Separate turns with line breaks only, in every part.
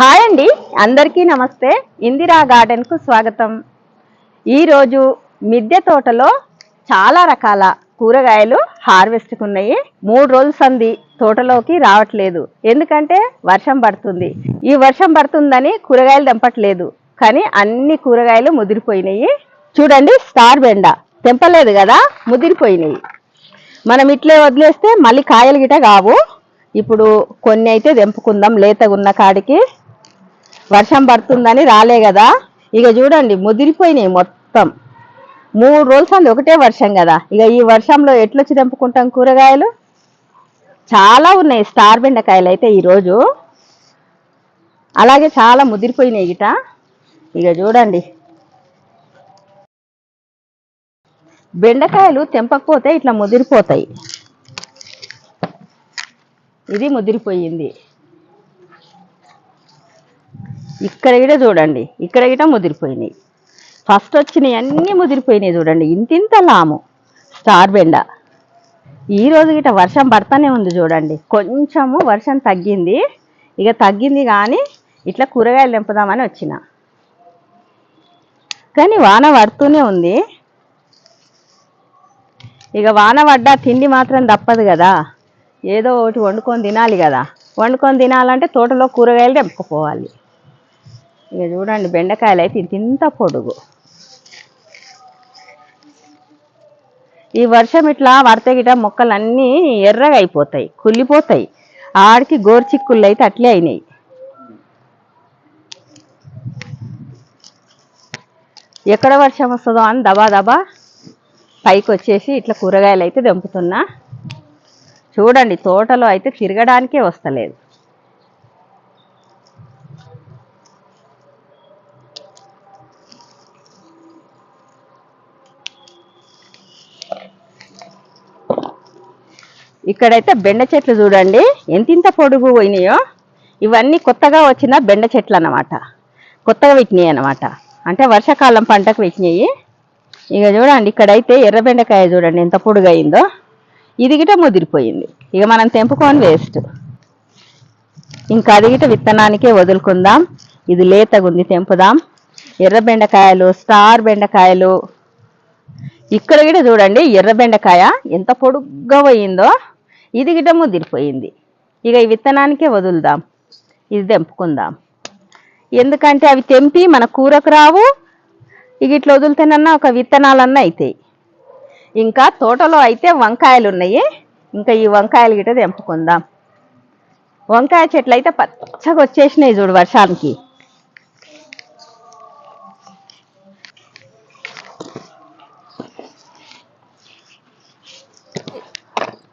Hi అండి. అందరికీ నమస్తే. ఇందిరా గార్డెన్కు స్వాగతం. ఈరోజు మిద్దె తోటలో చాలా రకాల కూరగాయలు హార్వెస్ట్కి ఉన్నాయి మూడు రోజుల సంది తోటలోకి రావట్లేదు. ఎందుకంటే వర్షం పడుతుంది. ఈ వర్షం పడుతుందని కూరగాయలు తెంపట్లేదు. కానీ అన్ని కూరగాయలు ముదిరిపోయినాయి. చూడండి స్టార్ బెండ. తెంపలేదు కదా ముదిరిపోయినాయి. మనం ఇట్లే వదిలేస్తే మళ్ళీ కాయలు గిట కావు. ఇప్పుడు కొన్ని అయితే తెంపుకుందాం లేతగా ఉన్న కాడికి. వర్షం పడుతుందని రాలే కదా. ఇక చూడండి ముదిరిపోయినాయి మొత్తం. మూడు రోజులు సంది ఒకటే వర్షం కదా. ఇక ఈ వర్షంలో ఎట్లొచ్చి తెంపుకుంటాం కూరగాయలు? చాలా ఉన్నాయి స్టార్ బెండకాయలు అయితే ఈరోజు అలాగే చాలా ముదిరిపోయినాయి గిట. ఇక చూడండి. బెండకాయలు తెంపకపోతే ఇట్లా ముదిరిపోతాయి. ఇది ముదిరిపోయింది. ఇక్కడ గిట చూడండి ఇక్కడ గిట ముదిరిపోయినాయి. ఫస్ట్ వచ్చినాయి అన్నీ ముదిరిపోయినాయి చూడండి ఇంతింత లాము స్టార్ బెండ. ఈ రోజు గిట వర్షం పడతానే ఉంది చూడండి కొంచెము వర్షం తగ్గింది ఇక తగ్గింది కానీ ఇట్లా కూరగాయలు తెంపుదామని వచ్చిన. కానీ వాన పడుతూనే ఉంది. ఇక వాన పడ్డా తిండి మాత్రం తప్పదు కదా ఏదో ఒకటి వండుకొని తినాలి కదా. వండుకొని తినాలంటే తోటలో కూరగాయలు తెంపుకుపోవాలి ఇక చూడండి బెండకాయలు అయితే ఇంత ఇంత పొడుగు. ఈ వర్షం ఇట్లా పడితే గిట మొక్కలు అన్నీ ఎర్రగా అయిపోతాయి కుళ్ళిపోతాయి. ఆడికి గోర్చిక్కుళ్ళు అయితే అట్లే అయినాయి. ఎక్కడ వర్షం వస్తుందో అని దబా దబా పైకి వచ్చేసి ఇట్లా కూరగాయలు అయితే తెంపుతున్నా చూడండి తోటలో అయితే తిరగడానికే వస్తలేదు. ఇక్కడైతే బెండ చెట్లు చూడండి. ఎంతింత పొడుగు పోయినాయో. ఇవన్నీ కొత్తగా వచ్చిన బెండ చెట్లు అన్నమాట. కొత్తగా పెట్టినాయి అనమాట అంటే వర్షాకాలం పంటకు పెట్టినాయి ఇక చూడండి ఇక్కడైతే ఎర్ర బెండకాయ చూడండి ఎంత పొడుగయిందో ఇది గిట ముదిరిపోయింది. ఇక మనం తెంపుకొని వేస్ట్. ఇంకా అది గిట విత్తనానికే వదులుకుందాం. ఇది లేతగుంది తెంపుదాం. ఎర్ర బెండకాయలు స్టార్ బెండకాయలు. ఇక్కడ గిట చూడండి ఎర్ర బెండకాయ ఎంత పొడుగ్గా పోయిందో. ఇది గిట ముదిరిపోయింది. ఇక ఈ విత్తనానికే వదులుదాం. ఇది తెంపుకుందాం. ఎందుకంటే అవి తెంపి మన కూరకు రావు. ఇక ఇట్లా వదులుతేనన్నా ఒక విత్తనాలన్నా అవుతాయి ఇంకా తోటలో అయితే వంకాయలు ఉన్నాయి ఇంకా ఈ వంకాయలు గిట తెంపుకుందాం. వంకాయ చెట్లు అయితే పచ్చగా వచ్చేసినాయి చూడు వర్షానికి.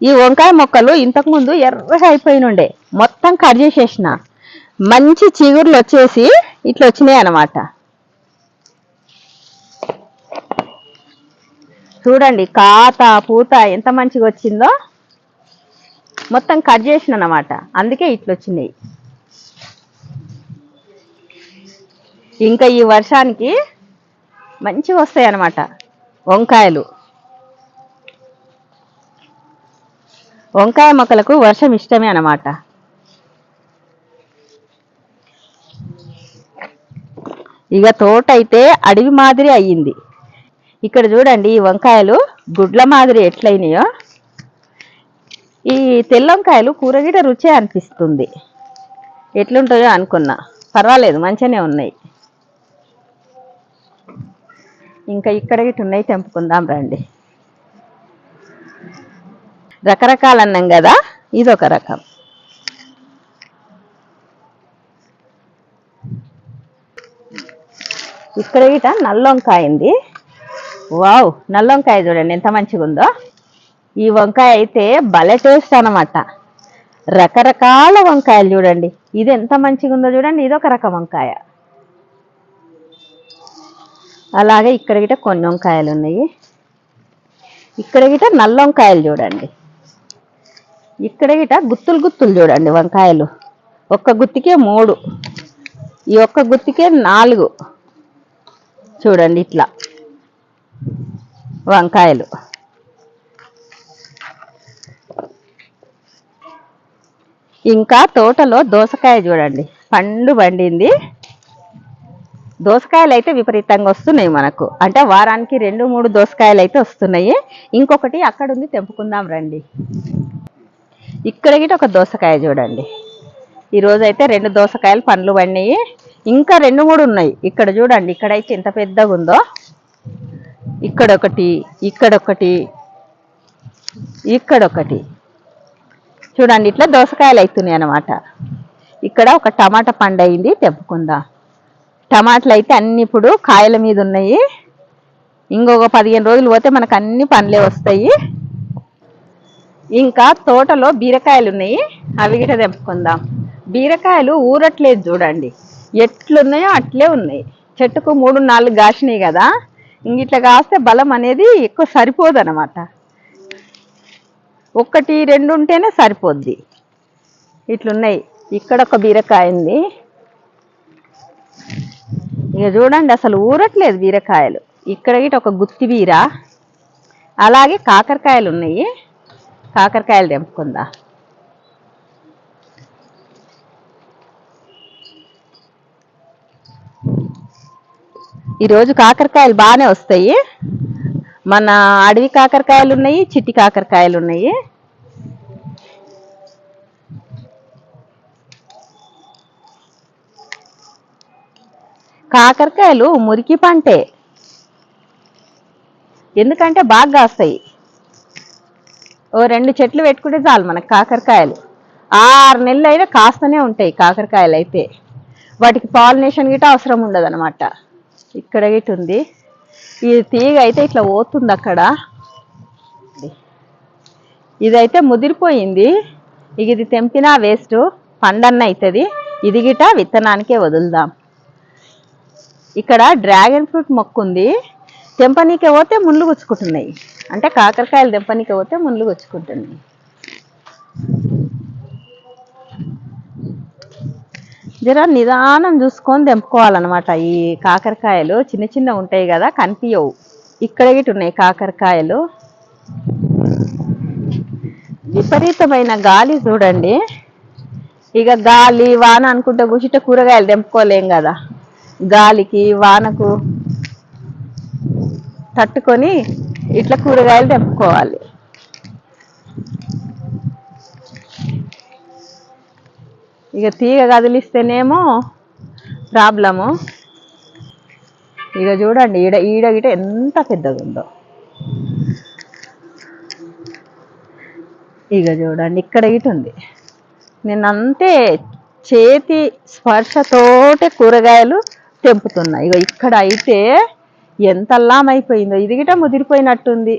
ఈ వంకాయ మొక్కలు ఇంతకుముందు ఎర్రగా అయిపోయినుండే. మొత్తం కట్ చేసేసిన. మంచి చిగుర్లు వచ్చేసి ఇట్లా వచ్చినాయి అన్నమాట. చూడండి కాత పూత ఎంత మంచిగా వచ్చిందో మొత్తం కట్ చేసిన అన్నమాట. అందుకే ఇట్లా వచ్చినాయి. ఇంకా ఈ వర్షానికి మంచిగా వస్తాయి అన్నమాట వంకాయలు. వంకాయ మొక్కలకు వర్షం ఇష్టమే అన్నమాట. ఇక తోట అయితే అడవి మాదిరి అయ్యింది. ఇక్కడ చూడండి ఈ వంకాయలు గుడ్ల మాదిరి ఎట్లయినాయో. ఈ తెల్ల వంకాయలు కూరగిట రుచే అనిపిస్తుంది. ఎట్లుంటాయో అనుకున్నా. పర్వాలేదు మంచిగానే ఉన్నాయి. ఇంకా ఇక్కడ గిట్ట ఉన్నాయి తెంపుకుందాం రండి. రకరకాలు అన్నాం కదా? ఇదొక రకం. ఇక్కడ గిట నల్ల వంకాయ ఉంది వావ్ నల్ల వంకాయ చూడండి ఎంత మంచిగా ఉందో ఈ వంకాయ అయితే భలే టేస్ట్ అనమాట రకరకాల వంకాయలు చూడండి. ఇది ఎంత మంచిగా ఉందో చూడండి. ఇది ఒక రకం వంకాయ. అలాగే ఇక్కడ గిట కొన్ని వంకాయలు ఉన్నాయి ఇక్కడ గిట నల్ల వంకాయలు చూడండి. ఇక్కడ గిట గుత్తులు గుత్తులు చూడండి వంకాయలు. ఒక్క గుత్తికే మూడు. ఈ ఒక్క గుత్తికే నాలుగు. చూడండి ఇట్లా వంకాయలు. ఇంకా తోటలో దోసకాయ చూడండి. పండు పండింది. దోసకాయలు అయితే విపరీతంగా వస్తున్నాయి మనకు. అంటే వారానికి రెండు మూడు దోసకాయలు అయితే వస్తున్నాయి. ఇంకొకటి అక్కడ ఉంది తెంపుకుందాం రండి. ఇక్కడ గిట ఒక దోసకాయ చూడండి. ఈరోజు అయితే రెండు దోసకాయలు పండ్లు పడినాయి ఇంకా రెండు మూడు ఉన్నాయి. ఇక్కడ చూడండి ఇక్కడైతే ఎంత పెద్దగా ఉందో ఇక్కడ ఒకటి ఇక్కడ ఒకటి ఇక్కడ ఒకటి చూడండి ఇట్లా దోసకాయలు అవుతున్నాయి అన్నమాట. ఇక్కడ ఒక టమాటా పండు అయింది తెంపుకుందాం. టమాటాలు అయితే అన్ని ఇప్పుడు కాయల మీద ఉన్నాయి. ఇంకొక పదిహేను రోజులు పోతే మనకు అన్ని పండ్లే వస్తాయి. ఇంకా తోటలో బీరకాయలు ఉన్నాయి అవి గిట తెంపుకుందాం. బీరకాయలు ఊరట్లేదు చూడండి. ఎట్లున్నాయో అట్లే ఉన్నాయి. చెట్టుకు మూడు నాలుగు కాసినాయి కదా. ఇట్లా కాస్తే బలం అనేది ఎక్కువ సరిపోదు అనమాట ఒకటి రెండు ఉంటేనే సరిపోద్ది. ఇట్లున్నాయి. ఇక్కడ ఒక బీరకాయ ఉంది. ఇక చూడండి అసలు ఊరట్లేదు బీరకాయలు. ఇక్కడ గిట ఒక గుత్తి బీర. అలాగే కాకరకాయలు ఉన్నాయి కాకరకాయలు తెంపుకుందా? ఈరోజు కాకరకాయలు బాగానే వస్తాయి. మన అడవి కాకరకాయలు ఉన్నాయి చిట్టి కాకరకాయలు ఉన్నాయి. కాకరకాయలు మురికి పంటే. ఎందుకంటే బాగా కాస్తాయి. ఓ రెండు చెట్లు పెట్టుకుంటే చాలు మనకు కాకరకాయలు. ఆరు నెలలు అయినా కాస్తూనే ఉంటాయి కాకరకాయలు అయితే. వాటికి పాలినేషన్ గిట్ట అవసరం ఉండదు అనమాట ఇక్కడ గిట్ట ఉంది. ఈ తీగ అయితే ఇట్లా పోతుంది అక్కడ. ఇదైతే ముదిరిపోయింది. ఇక ఇది తెంపినా వేస్ట్ పండన్న అవుతుంది ఇది గిట విత్తనానికే వదులుదాం. ఇక్కడ డ్రాగన్ ఫ్రూట్ మొక్కు ఉంది తెంపనీకే పోతే ముళ్ళు గుచ్చుకుంటున్నాయి. అంటే కాకరకాయలు దెబ్బనికి పోతే ముళ్ళు వచ్చుకుంటుంది జర నిదానం చూసుకొని తెంపుకోవాలన్నమాట ఈ కాకరకాయలు. చిన్న చిన్న ఉంటాయి కదా కనిపించవు ఇక్కడ గిట్ ఉన్నాయి కాకరకాయలు. విపరీతమైన గాలి చూడండి. ఇక గాలి వాన అనుకుంటే కూర్చుంటే కూరగాయలు తెంపుకోలేం కదా. గాలికి వానకు తట్టుకొని ఇట్లా కూరగాయలు తెంపుకోవాలి. ఇక తీగ కదిలిస్తేనేమో ప్రాబ్లము. ఇక చూడండి ఈడ ఈడ గిట ఎంత పెద్దగా ఉందో ఇక చూడండి ఇక్కడ గిట ఉంది. నేనంతే చేతి స్పర్శతోటే కూరగాయలు తెంపుతున్నా. ఇక ఇక్కడ అయితే ఎంత అయిపోయిందో ఇది గిట ముదిరిపోయినట్టుంది.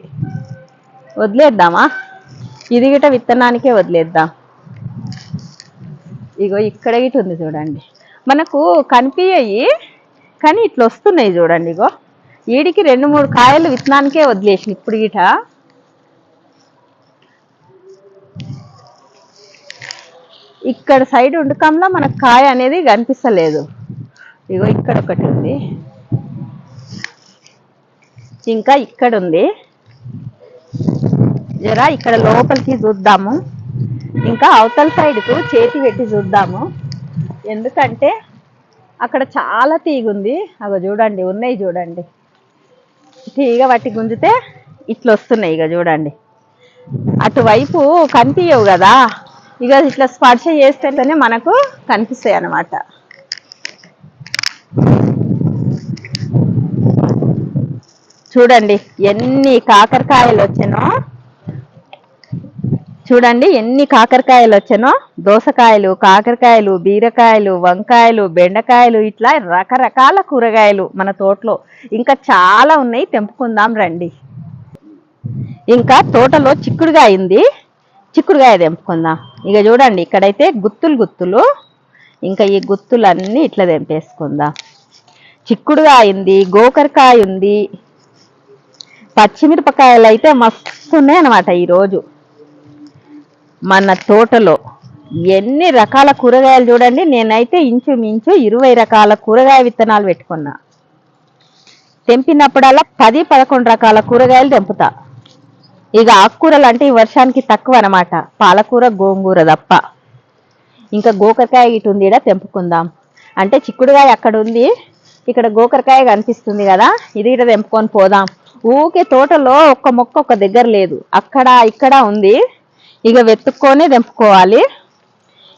వదిలేద్దామా? ఇది గిట విత్తనానికే వదిలేద్దాం. ఇగో ఇక్కడ గిట ఉంది చూడండి. మనకు కనిపించాయి కానీ ఇట్లా వస్తున్నాయి చూడండి ఇగో. వీడికి రెండు మూడు కాయలు విత్తనానికే వదిలేసిన ఇప్పుడు గిట ఇక్కడ సైడ్ ఉండకంలో మనకు కాయ అనేది కనిపిస్తలేదు. ఇగో ఇక్కడ ఒకటి ఉంది ఇంకా ఇక్కడ ఉంది జరా ఇక్కడ లోపలికి చూద్దాము. ఇంకా అవతల సైడ్కు చేతి పెట్టి చూద్దాము. ఎందుకంటే అక్కడ చాలా తీగ ఉంది అగో చూడండి ఉన్నాయి చూడండి. తీగ వాటి గుంజితే ఇట్లా వస్తున్నాయి ఇక చూడండి. అటువైపు కనిపించవు కదా. ఇక ఇట్లా స్పర్శ చేస్తేనే మనకు కనిపిస్తాయి అన్నమాట చూడండి ఎన్ని కాకరకాయలు వచ్చానో. చూడండి ఎన్ని కాకరకాయలు వచ్చానో. దోసకాయలు కాకరకాయలు బీరకాయలు వంకాయలు బెండకాయలు ఇట్లా రకరకాల కూరగాయలు మన తోటలో. ఇంకా చాలా ఉన్నాయి తెంపుకుందాం రండి. ఇంకా తోటలో చిక్కుడుగాయ ఉంది. చిక్కుడుగాయ తెంపుకుందాం. ఇక చూడండి ఇక్కడైతే గుత్తులు గుత్తులు. ఇంకా ఈ గుత్తులన్నీ ఇట్లా తెంపేసుకుందాం. చిక్కుడుగాయ ఉంది గోకరకాయ ఉంది. పచ్చిమిరపకాయలు అయితే మస్తు ఉన్నాయి అనమాట ఈరోజు. మన తోటలో ఎన్ని రకాల కూరగాయలు చూడండి నేనైతే ఇంచుమించు ఇరవై రకాల కూరగాయ విత్తనాలు పెట్టుకున్నా. తెంపినప్పుడల్లా పది పదకొండు రకాల కూరగాయలు తెంపుతా. ఇక ఆకుకూరలు అంటే ఈ వర్షానికి తక్కువ అనమాట పాలకూర గోంగూర తప్ప. ఇంకా గోకరకాయ ఇటు ఉంది తెంపుకుందాం. అంటే చిక్కుడుకాయ అక్కడ ఉంది ఇక్కడ గోకరకాయ కనిపిస్తుంది కదా ఇది ఇట తెంపుకొని పోదాం. ఊకే తోటలో ఒక్క మొక్క ఒక దగ్గర లేదు. అక్కడ ఇక్కడ ఉంది. ఇక వెతుక్కొని తెంపుకోవాలి.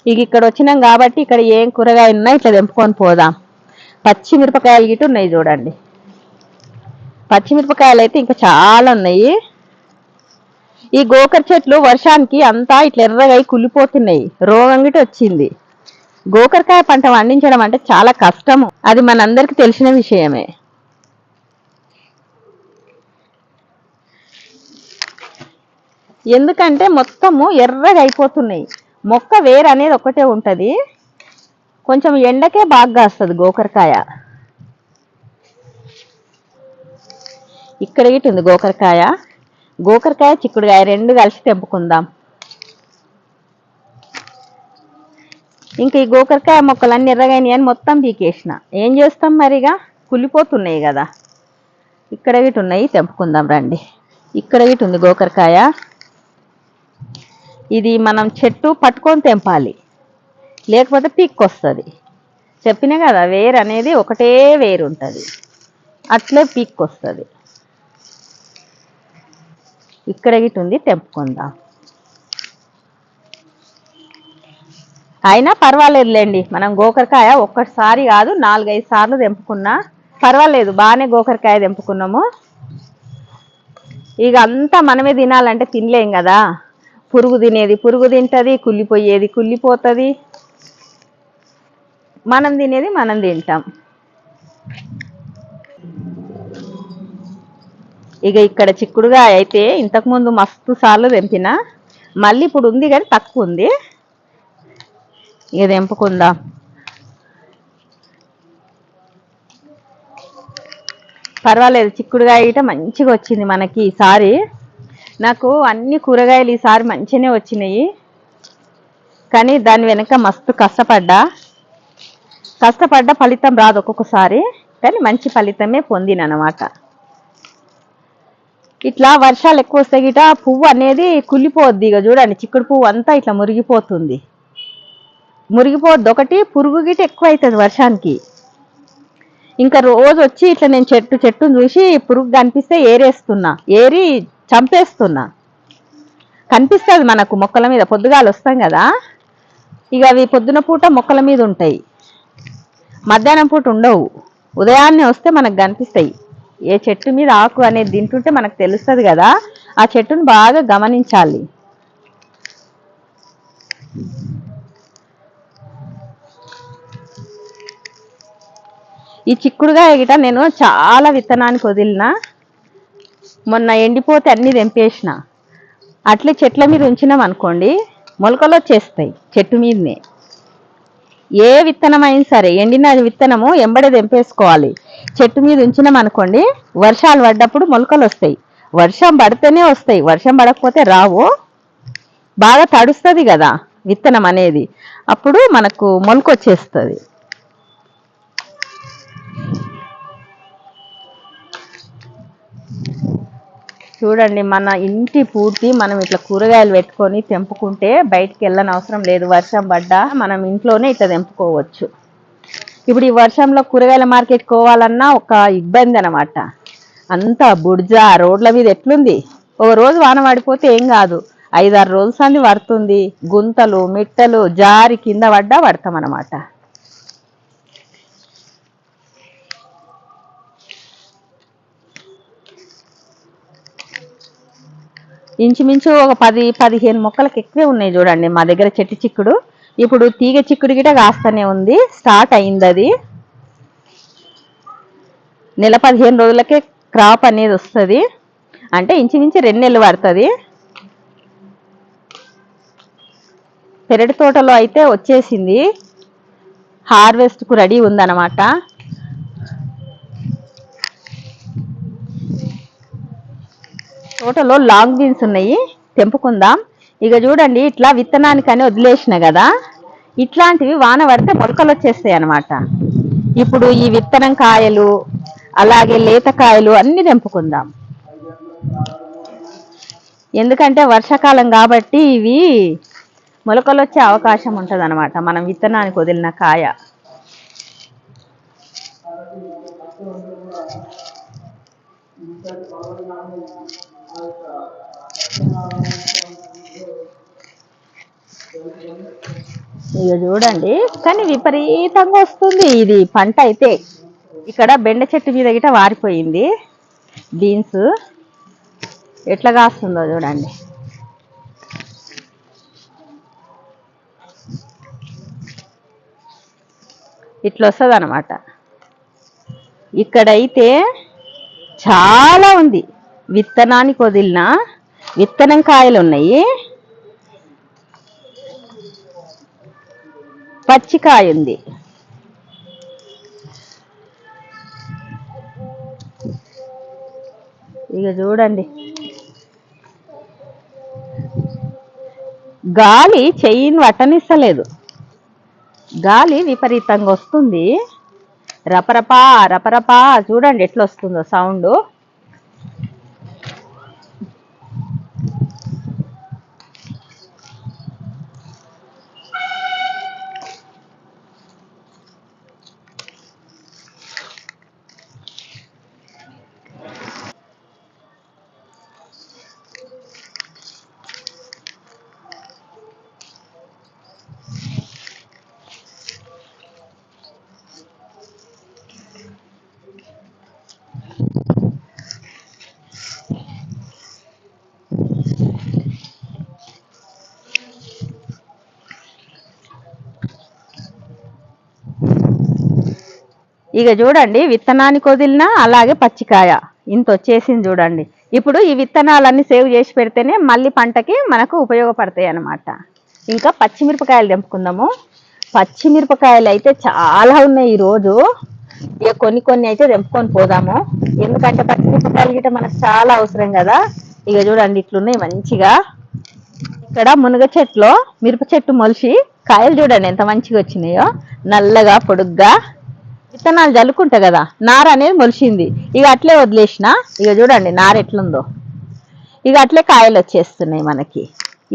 ఇక ఇక్కడ వచ్చినాం కాబట్టి ఇక్కడ ఏం కూరగాయలు ఉన్నాయి ఇట్లా తెంపుకొని పోదాం. పచ్చిమిరపకాయలు గిట్టు ఉన్నాయి చూడండి. పచ్చిమిరపకాయలు అయితే ఇంకా చాలా ఉన్నాయి. ఈ గోకర చెట్లు వర్షానికి అంతా ఇట్లా ఎర్రగా అయి కుళ్ళిపోతున్నాయి. రోగం గిట్ట వచ్చింది. గోకరకాయ పంట పండించడం అంటే చాలా కష్టము. అది మనందరికి తెలిసిన విషయమే. ఎందుకంటే మొత్తము ఎర్రగా అయిపోతున్నాయి. మొక్క వేరు అనేది ఒకటే ఉంటుంది. కొంచెం ఎండకే బాగా వస్తుంది గోకరకాయ. ఇక్కడ ఇటు ఉంది గోకరకాయ. గోకరకాయ చిక్కుడుకాయ రెండు కలిసి తెంపుకుందాం. ఇంకా ఈ గోకరకాయ మొక్కలన్నీ ఎర్రగాయని అని మొత్తం పీకేసిన. ఏం చేస్తాం మరిగా? కుళ్ళిపోతున్నాయి కదా. ఇక్కడ గిట్ ఉన్నాయి తెంపుకుందాం రండి. ఇక్కడ గిట్ ఉంది గోకరకాయ. ఇది మనం చెట్టు పట్టుకొని తెంపాలి. లేకపోతే పీక్ వస్తుంది చెప్పినా కదా వేరు అనేది ఒకటే వేరు ఉంటుంది. అట్లే పీక్ వస్తుంది ఇక్కడ గిట్ ఉంది తెంపుకుందాం. అయినా పర్వాలేదులేండి మనం గోకరకాయ ఒక్కసారి కాదు నాలుగైదు సార్లు తెంపుకున్నా పర్వాలేదు బాగానే గోకరకాయ తెంపుకున్నాము. ఇక అంతా మనమే తినాలంటే తినలేం కదా. పురుగు తినేది పురుగు తింటది కుళ్ళిపోయేది కుళ్ళిపోతుంది. మనం తినేది మనం తింటాం. ఇక ఇక్కడ చిక్కుడుగా అయితే ఇంతకుముందు మస్తు సార్లు తెంపిన మళ్ళీ ఇప్పుడు ఉంది కానీ తక్కువ ఉంది. ఇక తెంపుకుందాం. పర్వాలేదు చిక్కుడుగా ఇట మంచిగా వచ్చింది మనకి ఈసారి నాకు అన్ని కూరగాయలు ఈసారి మంచిగానే వచ్చినాయి. కానీ దాని వెనక మస్తు కష్టపడ్డా. కష్టపడ్డ ఫలితం రాదు ఒక్కొక్కసారి కానీ మంచి ఫలితమే పొందినమాట ఇట్లా వర్షాలు ఎక్కువ వస్తే గిట పువ్వు అనేది కుళ్ళిపోద్ది ఇక చూడండి చిక్కుడు పువ్వు అంతా ఇట్లా మురిగిపోతుంది. మురిగిపోద్ది ఒకటి పురుగు గిట ఎక్కువ అవుతుంది వర్షానికి. ఇంకా రోజు వచ్చి ఇట్లా నేను చెట్టు చెట్టును చూసి పురుగు కనిపిస్తే ఏరేస్తున్నా. ఏరి చంపేస్తున్నా. కనిపిస్తుంది మనకు మొక్కల మీద పొద్దుగాలు వస్తాం కదా. ఇక అవి పొద్దున పూట మొక్కల మీద ఉంటాయి. మధ్యాహ్నం పూట ఉండవు. ఉదయాన్నే వస్తే మనకు కనిపిస్తాయి. ఏ చెట్టు మీద ఆకు అనేది తింటుంటే మనకు తెలుస్తుంది కదా ఆ చెట్టును బాగా గమనించాలి. ఈ చిక్కుడుగాయ గిట నేను చాలా విత్తనానికి వదిలిన మొన్న ఎండిపోతే అన్ని తెంపేసిన. అట్లే చెట్ల మీద ఉంచినాం అనుకోండి మొలకలు వచ్చేస్తాయి చెట్టు మీదనే. ఏ విత్తనం అయినా సరే ఎండిన విత్తనము ఎంబడే తెంపేసుకోవాలి. చెట్టు మీద ఉంచినాం అనుకోండి వర్షాలు పడ్డప్పుడు మొలకలు వస్తాయి. వర్షం పడితేనే వస్తాయి వర్షం పడకపోతే రావు. బాగా తడుస్తుంది కదా విత్తనం అనేది. అప్పుడు మనకు మొలక వచ్చేస్తుంది. చూడండి మన ఇంటి పూర్తి మనం ఇట్లా కూరగాయలు పెట్టుకొని తెంపుకుంటే బయటికి వెళ్ళని అవసరం లేదు. వర్షం పడ్డా మనం ఇంట్లోనే ఇట్లా తెంపుకోవచ్చు. ఇప్పుడు ఈ వర్షంలో కూరగాయల మార్కెట్ పోవాలన్నా ఒక ఇబ్బంది అనమాట అంతా బుడ్జ రోడ్ల మీద ఎట్లుంది? ఒక రోజు వాన పడిపోతే ఏం కాదు. ఐదారు రోజులు సంది పడుతుంది. గుంతలు మిట్టలు జారి కింద పడ్డా పడతాం అనమాట ఇంచుమించు ఒక పది పదిహేను మొక్కలకు ఎక్కువే ఉన్నాయి చూడండి మా దగ్గర చెట్టు చిక్కుడు. ఇప్పుడు తీగ చిక్కుడు గిట కాస్తూనే ఉంది. స్టార్ట్ అయింది అది. నెల పదిహేను రోజులకే క్రాప్ అనేది వస్తుంది. అంటే ఇంచుమించు రెండు నెలలు పడుతుంది. పెరటి తోటలో అయితే వచ్చేసింది. హార్వెస్ట్కు రెడీ ఉందన్నమాట. తోటలో లాంగ్ బీన్స్ ఉన్నాయి తెంపుకుందాం. ఇక చూడండి ఇట్లా విత్తనానికని వదిలేసిన కదా. ఇట్లాంటివి వాన పడితే మొలకలు వచ్చేస్తాయి అన్నమాట. ఇప్పుడు ఈ విత్తనం కాయలు అలాగే లేత కాయలు అన్ని తెంపుకుందాం. ఎందుకంటే వర్షాకాలం కాబట్టి ఇవి మొలకలు వచ్చే అవకాశం ఉంటుంది అనమాట మనం విత్తనానికి వదిలిన కాయ. ఇక చూడండి కానీ విపరీతంగా వస్తుంది ఇది పంట అయితే. ఇక్కడ బెండ చెట్టు మీద గిట వారిపోయింది బీన్స్. ఎట్లా కాస్తుందో చూడండి. ఇట్లా వస్తుంది అనమాట ఇక్కడైతే చాలా ఉంది. విత్తనానికి వదిలినా విత్తనం కాయలు ఉన్నాయి పచ్చికాయ ఉంది ఇక చూడండి. గాలి చెయ్యిని వట్టనిస్తలేదు. గాలి విపరీతంగా వస్తుంది. రపరపా రపరపా చూడండి ఎట్లా వస్తుందో సౌండ్. ఇక చూడండి విత్తనానికి వదిలినా అలాగే పచ్చికాయ. ఇంత వచ్చేసింది చూడండి. ఇప్పుడు ఈ విత్తనాలన్నీ సేవ్ చేసి పెడితేనే మళ్ళీ పంటకి మనకు ఉపయోగపడతాయి అన్నమాట. ఇంకా పచ్చిమిరపకాయలు తెంపుకుందాము. పచ్చిమిరపకాయలు అయితే చాలా ఉన్నాయి ఈరోజు. ఇక కొన్ని కొన్ని అయితే తెంపుకొని పోదాము. ఎందుకంటే పచ్చిమిరపకాయలు గిట్ట మనకు చాలా అవసరం కదా. ఇక చూడండి ఇట్లున్నాయి మంచిగా. ఇక్కడ మునగ చెట్లో మిరప చెట్టు మొలిచి కాయలు చూడండి ఎంత మంచిగా వచ్చినాయో. నల్లగా పొడుగ్గా. విత్తనాలు జల్లుకుంటా కదా నార అనేది మొలిచింది. ఇక అట్లే వదిలేసిన ఇక చూడండి నార ఎట్లుందో. ఇక అట్లే కాయలు వచ్చేస్తున్నాయి మనకి.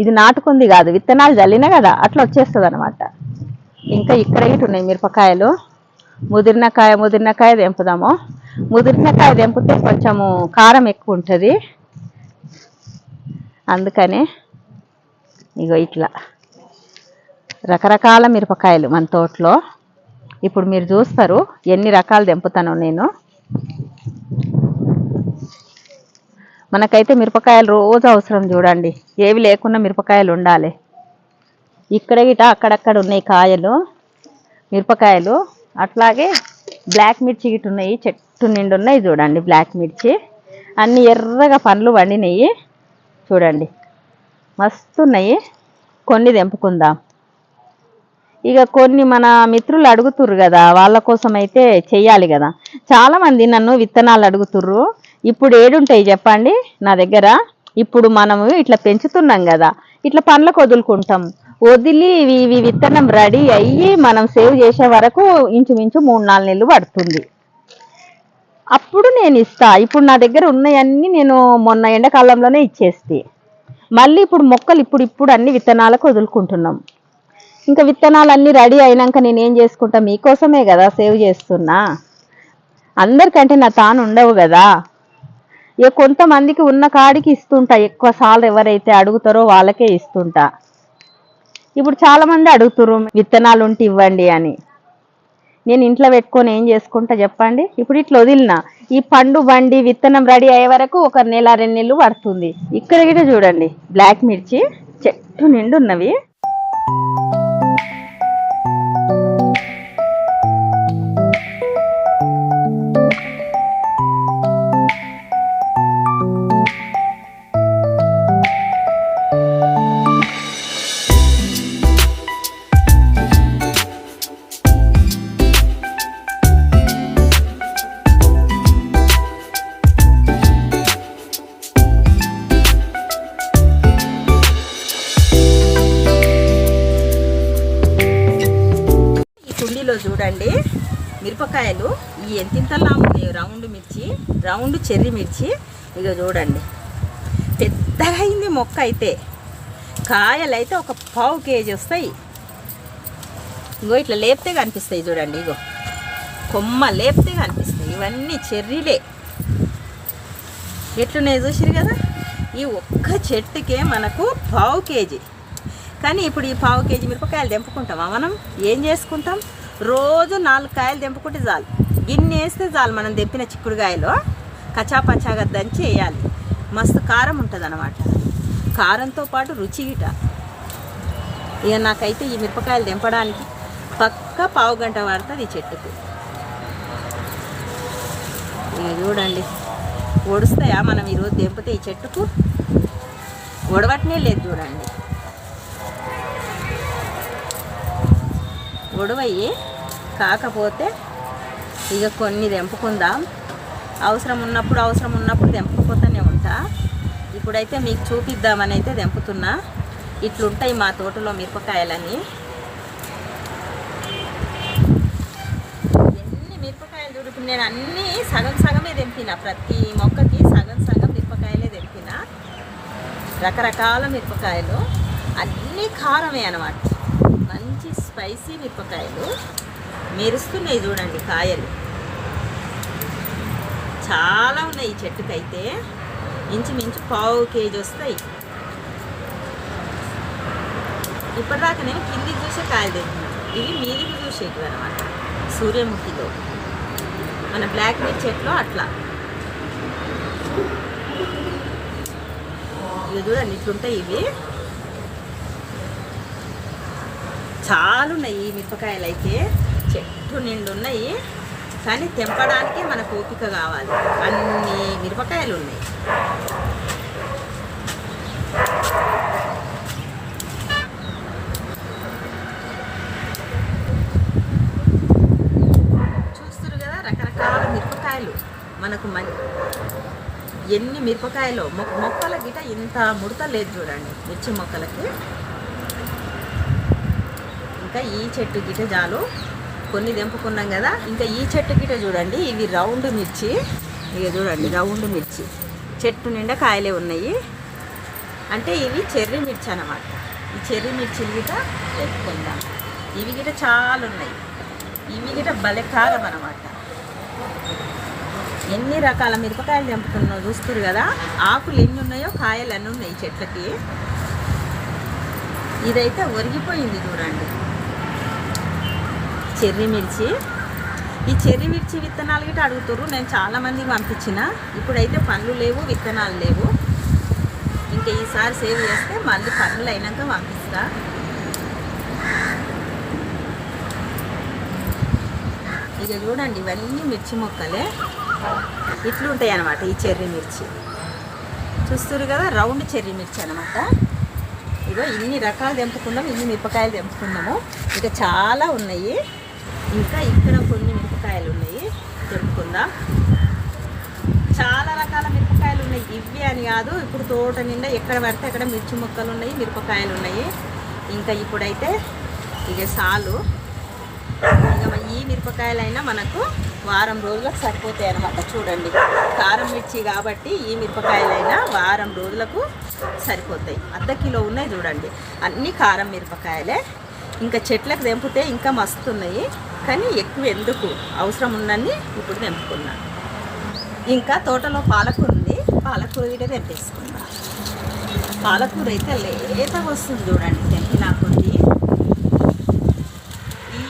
ఇది నాటుకుంది కాదు విత్తనాలు జల్లినా కదా అట్లా వచ్చేస్తుంది అనమాట ఇంకా ఇక్కడ ఇటు ఉన్నాయి మిరపకాయలు. ముదిరిన కాయ ముదిరిన కాయ తెంపుదాము. ముదిరిన కాయ తెంపితే కొంచెము కారం ఎక్కువ ఉంటుంది. అందుకనే ఇగో ఇట్లా. రకరకాల మిరపకాయలు మన తోటలో. ఇప్పుడు మీరు చూస్తారు ఎన్ని రకాలు దింపుతాను నేను. మనకైతే మిరపకాయలు రోజు అవసరం చూడండి. ఏవి లేకుండా మిరపకాయలు ఉండాలి. ఇక్కడ గిట అక్కడక్కడ ఉన్నాయి కాయలు మిరపకాయలు. అట్లాగే బ్లాక్ మిర్చి గిట ఉన్నాయి చెట్టు నిండు ఉన్నాయి చూడండి బ్లాక్ మిర్చి. అన్ని ఎర్రగా పండ్లు వండినాయి చూడండి. మస్తు ఉన్నాయి. కొన్ని తెంపుకుందాం. ఇక కొన్ని మన మిత్రులు అడుగుతుర్రు కదా వాళ్ళ కోసం అయితే చెయ్యాలి కదా. చాలామంది నన్ను విత్తనాలు అడుగుతుర్రు. ఇప్పుడు ఏడుంటాయి చెప్పండి నా దగ్గర. ఇప్పుడు మనము ఇట్లా పెంచుతున్నాం కదా ఇట్లా పండ్లకు వదులుకుంటాం. వదిలి ఇవి విత్తనం రెడీ అయ్యి మనం సేవ్ చేసే వరకు ఇంచుమించు మూడు నాలుగు నెలలు పడుతుంది. అప్పుడు నేను ఇస్తా. ఇప్పుడు నా దగ్గర ఉన్నాయన్నీ నేను మొన్న ఎండాకాలంలోనే ఇచ్చేస్తే. మళ్ళీ ఇప్పుడు మొక్కలు ఇప్పుడు ఇప్పుడు అన్ని విత్తనాలకు వదులుకుంటున్నాం. ఇంకా విత్తనాలు అన్నీ రెడీ అయినాక నేను ఏం చేసుకుంటా? మీకోసమే కదా సేవ్ చేస్తున్నా. అందరికంటే నా తాను ఉండవు కదా. ఇక కొంతమందికి ఉన్న కాడికి ఇస్తుంటా. ఎక్కువ సార్లు ఎవరైతే అడుగుతారో వాళ్ళకే ఇస్తుంటా. ఇప్పుడు చాలామంది అడుగుతుర్రు విత్తనాలు ఉంటే ఇవ్వండి అని. నేను ఇంట్లో పెట్టుకొని ఏం చేసుకుంటా చెప్పండి? ఇప్పుడు ఇట్లా వదిలిన. ఈ పండు బండి విత్తనం రెడీ అయ్యే వరకు ఒక నెల రెండు నెలలు పడుతుంది. ఇక్కడ గిట చూడండి. బ్లాక్ మిర్చి చెట్టు నిండున్నవి. ఉన్నవి చూడండి మిరపకాయలు. ఈ ఎంతింతలా ఉన్నాయి రౌండ్ మిర్చి రౌండ్ చెర్రీ మిర్చి. ఇక చూడండి. పెద్దగా అయింది మొక్క అయితే. కాయలు అయితే ఒక పావు కేజీ వస్తాయి. ఇగో ఇట్లా లేపితే కనిపిస్తాయి చూడండి ఇగో. కొమ్మ లేపితే కనిపిస్తాయి. ఇవన్నీ చెర్రీలే. ఎట్లున్నాయి చూసిరు కదా? ఈ ఒక్క చెట్టుకే మనకు పావు కేజీ. కానీ ఇప్పుడు ఈ పావు కేజీ మిరపకాయలు తెంపుకుంటామా మనం? ఏం చేసుకుంటాం? రోజు నాలుగు కాయలు తెంపుకుంటే చాలు. గిన్నె వేస్తే చాలు మనం తెంపిన చిక్కుడుకాయలో కచా పచాగా దంచి వేయాలి. మస్తు కారం ఉంటుంది అనమాట కారంతో పాటు రుచి గిట. ఇక నాకైతే ఈ మిరపకాయలు తెంపడానికి పక్క పావు గంట పడుతుంది ఈ చెట్టుకు. ఇక చూడండి. ఒడుస్తాయా మనం ఈరోజు తెంపితే ఈ చెట్టుకు? ఒడవటనే లేదు చూడండి. గొడవయ్యి కాకపోతే ఇక కొన్ని తెంపుకుందాం. అవసరం ఉన్నప్పుడు అవసరం ఉన్నప్పుడు తెంపకపోతూనే ఉంటా. ఇప్పుడైతే మీకు చూపిద్దామని అయితే తెంపుతున్నా. ఇట్లుంటాయి మా తోటలో మిరపకాయలని. ఎన్ని మిరపకాయలు చూడు నేను అన్నీ సగం సగమే తెంపిన. ప్రతి మొక్కకి సగం సగం మిరపకాయలే తెంపిన. రకరకాల మిరపకాయలు. అన్నీ కారమే అన్నమాట. స్పైసీ మిరపకాయలు. మెరుస్తున్నాయి చూడండి కాయలు. చాలా ఉన్నాయి ఈ చెట్టుకైతే. ఇంచుమించు పావు కేజీ వస్తాయి. ఇప్పటిదాకా నేను కిందికి చూసే కాయలు తెచ్చినాను ఇవి మీదికి చూసేటివి అనమాట సూర్యముఖిలో. మన బ్లాక్ మిర్చి చెట్లు అట్లా. ఇది చూడండి ఇట్లుంటాయి ఇవి. చాలా ఉన్నాయి ఈ మిరపకాయలు అయితే. చెట్టు నిండు ఉన్నాయి. కానీ తెంపడానికి మనకు ఓపిక కావాలి. అన్ని మిరపకాయలు ఉన్నాయి. చూస్తారు కదా రకరకాల మిరపకాయలు. మనకు మంచి ఎన్ని మిరపకాయలు మొక్కల గిట ఇంత ముడత లేదు చూడండి. మిర్చి మొక్కలకి. ఇంకా ఈ చెట్టు గిట చాలు. కొన్ని తెంపుకున్నాం కదా. ఇంకా ఈ చెట్టు గిట చూడండి. ఇవి రౌండ్ మిర్చి. ఇక చూడండి రౌండ్ మిర్చి. చెట్టు నిండా కాయలే ఉన్నాయి. అంటే ఇవి చెర్రీ మిర్చి అన్నమాట. ఈ చెర్రీ మిర్చిలు గిట తెచ్చుకుందాం. ఇవి గిట చాలా ఉన్నాయి. ఇవి గిట భలే కారం అనమాట ఎన్ని రకాల మిరపకాయలు తెంపుతున్నావు చూస్తారు కదా. ఆకులు ఎన్ని ఉన్నాయో కాయలు అన్నీ ఉన్నాయి ఈ చెట్లకి. ఇదైతే ఒరిగిపోయింది చూడండి. చెర్రీ మిర్చి. ఈ చెర్రీ మిర్చి విత్తనాలు గిట్ట అడుగుతారు నేను చాలా మందికి పంపించిన. ఇప్పుడైతే పండ్లు లేవు విత్తనాలు లేవు. ఇంకా ఈసారి సేవ్ చేస్తే మళ్ళీ పండ్లు అయినాక పంపిస్తా. ఇక చూడండి ఇవన్నీ మిర్చి మొక్కలే. ఇట్లుంటాయి అన్నమాట ఈ చెర్రీ మిర్చి. చూస్తారు కదా రౌండ్ చెర్రీ మిర్చి అనమాట ఇగో ఇన్ని రకాలు తెంపుకున్నాం ఇన్ని మిరపకాయలు తెంపుకున్నాము ఇక చాలా ఉన్నాయి. ఇంకా ఇక్కడ కొన్ని మిరపకాయలు ఉన్నాయి. తెంపుకుందాం చాలా రకాల మిరపకాయలు ఉన్నాయి. ఇవి అని కాదు ఇప్పుడు తోట నిండా ఎక్కడ పడితే అక్కడ మిర్చి మొక్కలు ఉన్నాయి మిరపకాయలు ఉన్నాయి. ఇంకా ఇప్పుడైతే ఇక సాలు. ఇంకా ఈ మిరపకాయలైనా మనకు వారం రోజులకు సరిపోతాయి అన్నమాట. చూడండి. కారం మిర్చి కాబట్టి ఈ మిరపకాయలైనా వారం రోజులకు సరిపోతాయి. అర్ధ కిలో ఉన్నాయి చూడండి. అన్నీ కారం మిరపకాయలే. ఇంకా చెట్లకు తెంపితే ఇంకా మస్తు ఉన్నాయి. కానీ ఎక్కువ ఎందుకు? అవసరం ఉందని ఇప్పుడు తెంపుకున్నాను ఇంకా తోటలో పాలకూర ఉంది. పాలకూర కూడా తెంపేసుకున్నా. పాలకూర అయితే లేతగా వస్తుంది చూడండి తెంపినా కొద్ది. ఈ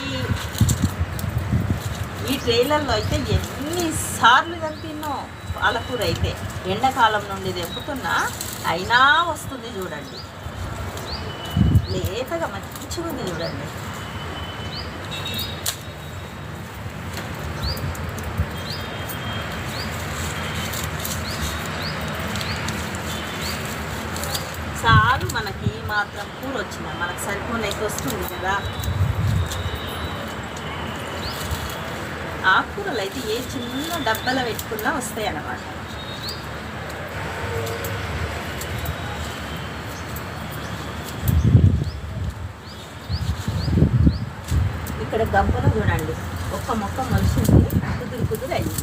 ఈ ట్రైలర్లో అయితే ఎన్నిసార్లు తెంపినో పాలకూర అయితే. ఎండాకాలం నుండి తెంపుతున్నా అయినా వస్తుంది చూడండి. లేతగా మంచిగా ఉంది చూడండి. చాలు మనకి మాత్రం కూర వచ్చిన మనకు సరిపోనైతే వస్తుంది కదా. ఆకుకూరలు అయితే ఏ చిన్న డబ్బాలో పెట్టుకున్నా వస్తాయి అన్నమాట ఇక్కడ గంపలో చూడండి. ఒక్క మొక్క మనిషి కుదురు కుదురు అయింది.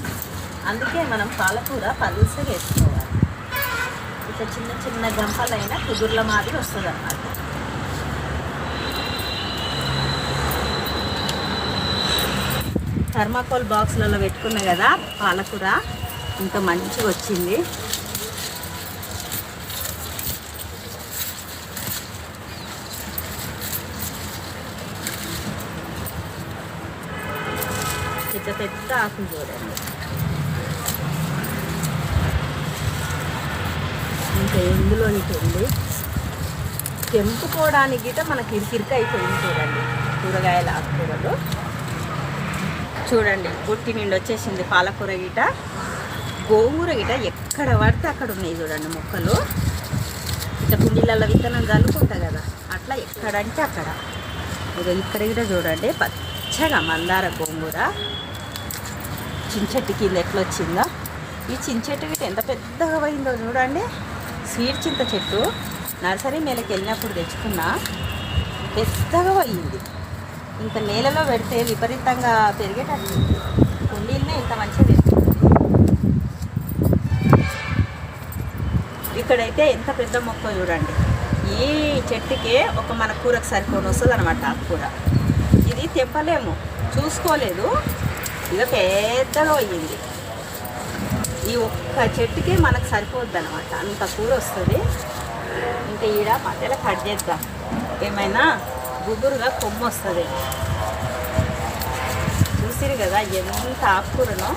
అందుకే మనం పాలకూర పలుసగా వేసుకోవాలి. చిన్న చిన్న గంపలైన కుదుర్ల మాదిరి వస్తుంది అన్నమాట థర్మాకోల్ బాక్స్లలో పెట్టుకున్నా కదా పాలకూర ఇంకా మంచిగా వచ్చింది. పెద్ద పెద్ద ఆకులు చూడండి. ఇంకా ఎందులోనికి వెళ్ళి తెంపుకోవడానికి గిట మనకి ఇరికిరిక అయిపోయింది చూడండి. కూరగాయల ఆకుకూరలు. చూడండి పుట్టి నిండి వచ్చేసింది పాలకూర గిట గోంగూర గిట ఎక్కడ పడితే అక్కడ ఉన్నాయి చూడండి మొక్కలు. ఇట్లా కుండీలలో విత్తనం చల్లుకుంటా కదా అట్లా ఎక్కడంటే అక్కడ. ఇక ఇక్కడ గిట చూడండి పచ్చగా మందార గోంగూర. చించెట్టు కింద ఎట్లా వచ్చిందో. ఈ చించెట్టు గిట ఎంత పెద్దగా పోయిందో చూడండి. స్వీట్ చింత చెట్టు నర్సరీ మేళకి వెళ్ళినప్పుడు తెచ్చుకున్నా పెద్దగా పోయింది ఇంత నేలలో పెడితే విపరీతంగా పెరిగేటట్టు కుండీలనే ఇంత మంచిగా పెరుగుతుంది. ఇక్కడైతే ఎంత పెద్ద మొక్క చూడండి. ఈ చెట్టుకే ఒక మన కూరకు సరిపోని వస్తుంది అనమాట ఆకుకూర ఇది తెంపలేము. చూసుకోలేదు. ఇక పెద్దగా అయ్యింది ఈ ఒక్క చెట్టుకే మనకు సరిపోద్ది అనమాట అంత కూర వస్తుంది ఇంకా ఈడ మధ్యలో కట్ చేద్దాం. ఏమైనా గుబురుగా కొమ్ము వస్తుంది చూసిరు కదా ఎంత ఆకుకూరనో?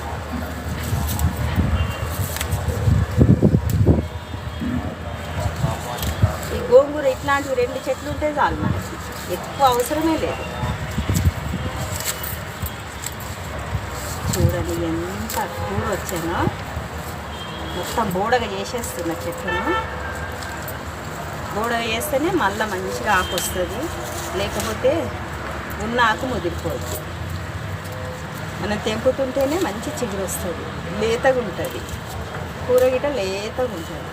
ఈ గోంగూర ఇట్లాంటివి రెండు చెట్లు ఉంటే చాలు మనకి. ఎక్కువ అవసరమే లేదు. చూడండి ఎంత కూర వచ్చానో మొత్తం బోడగా చేసేస్తున్న చెట్టును. బోడగా చేస్తేనే మళ్ళీ మంచిగా ఆకు వస్తుంది. లేకపోతే ఉన్న ఆకు ముదిరిపోద్ది మనం తెంపుతుంటేనే మంచి చిగురు వస్తుంది. లేతగా ఉంటుంది. కూరగిట లేతగా ఉంటుంది.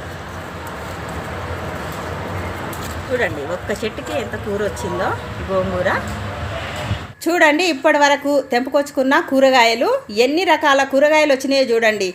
చూడండి ఒక్క చెట్టుకి ఎంత కూర వచ్చిందో గోంగూర. చూడండి ఇప్పటి వరకు తెంపుకొచ్చుకున్న కూరగాయలు ఎన్ని రకాల కూరగాయలు వచ్చినాయో చూడండి.